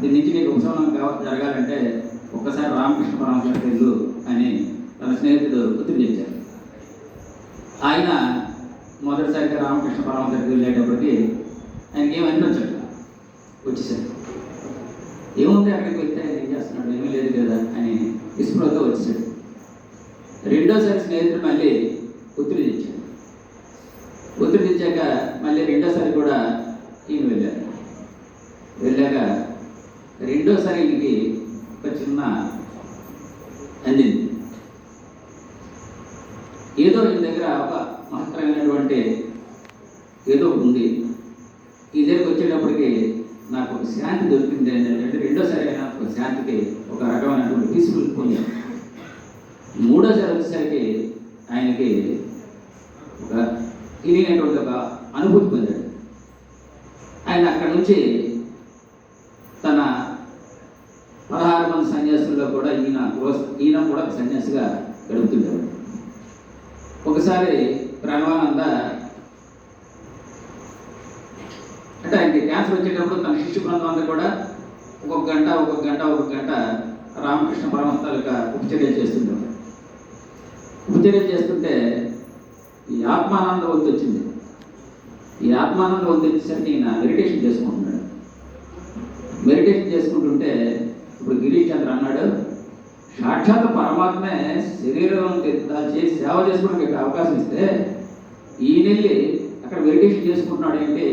దీని నుంచి నీకు ఉపశమనం జరగాలంటే ఒక్కసారి రామకృష్ణ పరమశివ వెళ్ళు అని తన స్నేహితుడు ఒత్తిడి చేశారు ఆయన మొదటిసారిగా రామకృష్ణ పరమహంసకి వెళ్ళేటప్పటికి ఆయనకి ఏం అనిపించట్లేదు వచ్చేసారు ఏముంది అక్కడికి వెళ్తే ఆయన ఏం చేస్తున్నాడు? ఏమీ లేదు కదా అని విస్మృతో వచ్చేసాడు. రెండోసారి స్నేహితుడు మళ్ళీ ఒత్తిడి తెచ్చాడు ఒత్తిడి తెచ్చాక మళ్ళీ రెండోసారి కూడా ఈయన వెళ్ళారు. రెండోసారి ఈయనకి ఒక చిన్న అందింది ఏదో ఈయన దగ్గర ఒక మహత్తరమైనటువంటి ఏదో ఉంది. ఈ దగ్గరికి వచ్చేటప్పటికి నాకు ఒక శాంతి దొరికింది ఏంటంటే రెండోసారి అయినా ఒక శాంతికి ఒక రకమైనటువంటి పీస్ఫుల్ పొందాను మూడోసారి వచ్చేసరికి ఆయనకి ఒక తెలియనటువంటి ఒక అనుభూతి పొందాడు. ఆయన అక్కడ నుంచి తన పదహారు మంది సన్యాసుల్లో కూడా రోజు ఈయన కూడా ఒక సన్యాసిగా గడుపుతుండేవాడు ఒకసారి ప్రణవానంద అంటే ఆయనకి క్యాన్సర్ వచ్చేటప్పుడు తన శిష్యు బృందం అంతా కూడా ఒక్కొక్క గంట ఒక్కొక్క గంట ఒక్కొక్క గంట రామకృష్ణ పరమహంస ఉపచర్యలు చేస్తుండేవాడు ఉపచర్యలు చేస్తుంటే ఈ ఆత్మానంద వంతు వచ్చింది. ఈ ఆత్మానంద వంతు వచ్చేసరికి ఈయన మెడిటేషన్ చేసుకుంటున్నాడు. మెడిటేషన్ చేసుకుంటుంటే ఇప్పుడు గిరీష్ చంద్ర అన్నాడు సాక్షాత్ పరమాత్మే శరీరం దాల్చి సేవ చేసుకోవడానికి అవకాశం ఇస్తే ఈయనెళ్ళి అక్కడ మెడిటేషన్ చేసుకుంటున్నాడు ఏంటి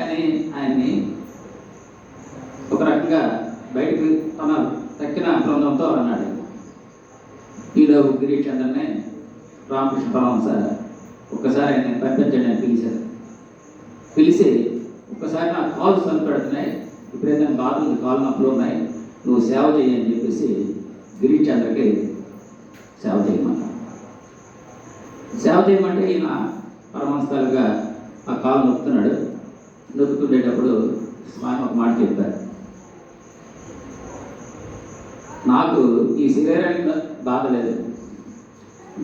అని ఆయన్ని ఒక రకంగా బయటకు తన తక్కిన బృందంతో అన్నాడు. ఈరోజు గిరీష్ చంద్రనే రామకృష్ణ పరమహంస ఒక్కసారి ఆయన పంపించండి అని పిలిచారు. పిలిచి ఒక్కసారి నా కాల్స్ కనపడుతున్నాయి ఇప్పుడు ఏదైనా బాధ ఉంది కాలు నొప్పులు ఉన్నాయి నువ్వు సేవ చేయని చెప్పేసి గిరిచంద్రకి సేవ చేయమన్నా సేవ చేయమంటే ఈయన పరమహంసాలుగా ఆ కాలు నొక్కుతున్నాడు. నొక్కుతుండేటప్పుడు స్వామి ఒక మాట చెప్పారు. నాకు ఈ శరీరానికి బాధ లేదు.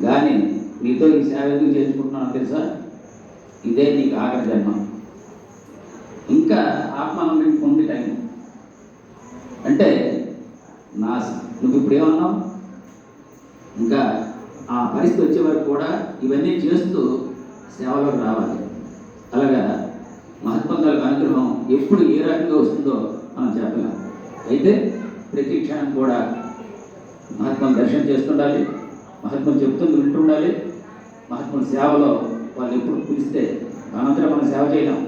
కానీ నీతో ఈ సేవ ఎందుకు చేసుకుంటున్నాను తెలుసా? ఇదే నీకు ఆఖరి జన్మ. ఇంకా ఆత్మానందం పొంది టైం అంటే నా నువ్వు ఇప్పుడు ఏమన్నావు ఇంకా ఆ పరిస్థితి వచ్చే వరకు కూడా ఇవన్నీ చేస్తూ సేవలోకి రావాలి. అలాగా మహత్వంతులకు అనుగ్రహం ఎప్పుడు ఏ రకంగా వస్తుందో మనం చెప్పలేం. అయితే ప్రతి క్షణం కూడా మహాత్మను దర్శనం చేస్తుండాలి మహాత్మను చెప్తుంది వింటుండాలి మహాత్ముల సేవలో వాళ్ళు ఎప్పుడు పిలిస్తే మనంతటా మనం సేవ చేయలేం.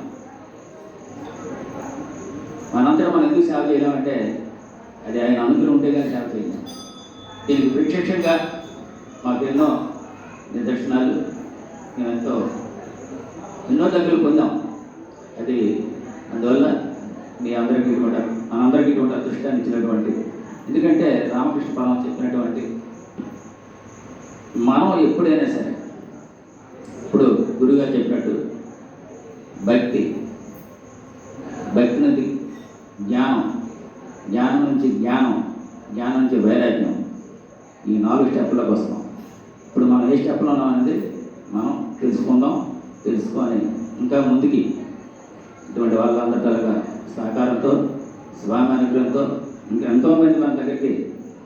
మనంతటా మనం ఎందుకు సేవ చేయలేమంటే అది ఆయన అనుగ్రహం ఉంటే కానీ సేవ దీనికి ప్రత్యక్షంగా మాకు ఎన్నో నిదర్శనాలు మేము ఎంతో ఎన్నో దగ్గర పొందాం. అది అందువల్ల మీ అందరికీ కూడా మనందరికీ కూడా అదృష్టాన్ని ఇచ్చినటువంటి ఎందుకంటే రామకృష్ణ పాలన చెప్పినటువంటి మనం ఎప్పుడైనా సరే ఇప్పుడు గురుగారు చెప్పినట్టు భక్తి భక్తి నది జ్ఞానం జ్ఞానం నుంచి జ్ఞానం జ్ఞానం నుంచి వైరాగ్యం ఈ నాలుగు స్టెప్లకు వస్తాం. ఇప్పుడు మనం ఏ స్టెప్లో ఉన్నామనేది మనం తెలుసుకుందాం తెలుసుకొని ఇంకా ముందుకి ఇటువంటి వాళ్ళందరిగా సహకారంతో స్వామి అనుగ్రహంతో ఇంకా ఎంతోమంది మన దగ్గరికి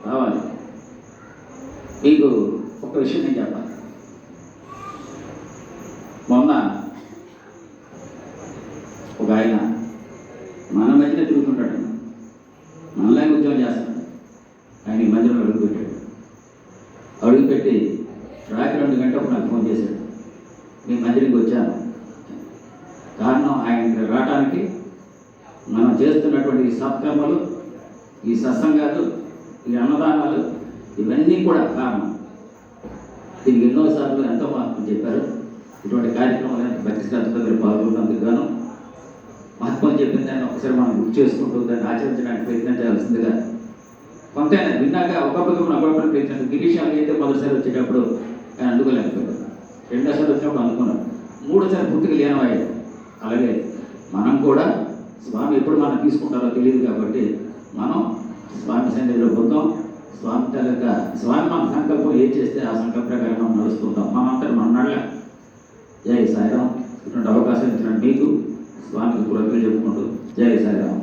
రావాలి. మీకు ఒక విషయం నేను చెప్పాలి. మొన్న ఒక ఆయన మన మధ్యనే తిరుగుతుంటాడు మనలాగే ఉద్యోగం చేస్తాడు ఆయన ఈ మధ్యలో అడుగుపెట్టాడు అడుగుపెట్టి రాత్రి రెండు గంటలకు నాకు ఫోన్ చేశాడు. మీ మందిరికి వచ్చాను. కారణం ఆయన రావటానికి రావడానికి మనం చేస్తున్నటువంటి ఈ సత్కర్మలు ఈ సత్సంగాలు ఈ అన్నదానాలు ఇవన్నీ కూడా కారణం. దీనికి ఎన్నోసార్లు ఎంతో మహత్వం చెప్పారు. ఇటువంటి కార్యక్రమాలు ఎంత భక్తి శ్రద్ధతో మీరు పాల్గొన్నందుకు గాను మహత్వం చెప్పిన దాన్ని ఒకసారి మనం గుర్తు చేసుకుంటూ దాన్ని ఆచరించడానికి ప్రయత్నించాల్సిందిగా కొంత విన్నాక ఒకప్పుడు ఒకప్పుడు ప్రయత్నం గిరీష్ అయితే మొదటిసారి వచ్చేటప్పుడు ఆయన అందుకోలేకపోయాడు. రెండోసారి వచ్చినప్పుడు అనుకున్నాడు మూడోసారి పూర్తిగా లీనమయ్యాడు అలాగే మనం కూడా స్వామి ఎప్పుడు మనం తీసుకుంటారో తెలియదు కాబట్టి మనం స్వామి సన్నిధిలో పోతాం. స్వామి తలక స్వామి మన సంకల్పం ఏం చేస్తే ఆ సంకల్ప ప్రకారం మనం నడుస్తుంటాం. మనంతా మన నడల. జై సాయిరాం ఇటువంటి అవకాశం ఇచ్చిన మీకు స్వామికి కృతజ్ఞతలు చెప్పుకుంటూ జై సాయిరాం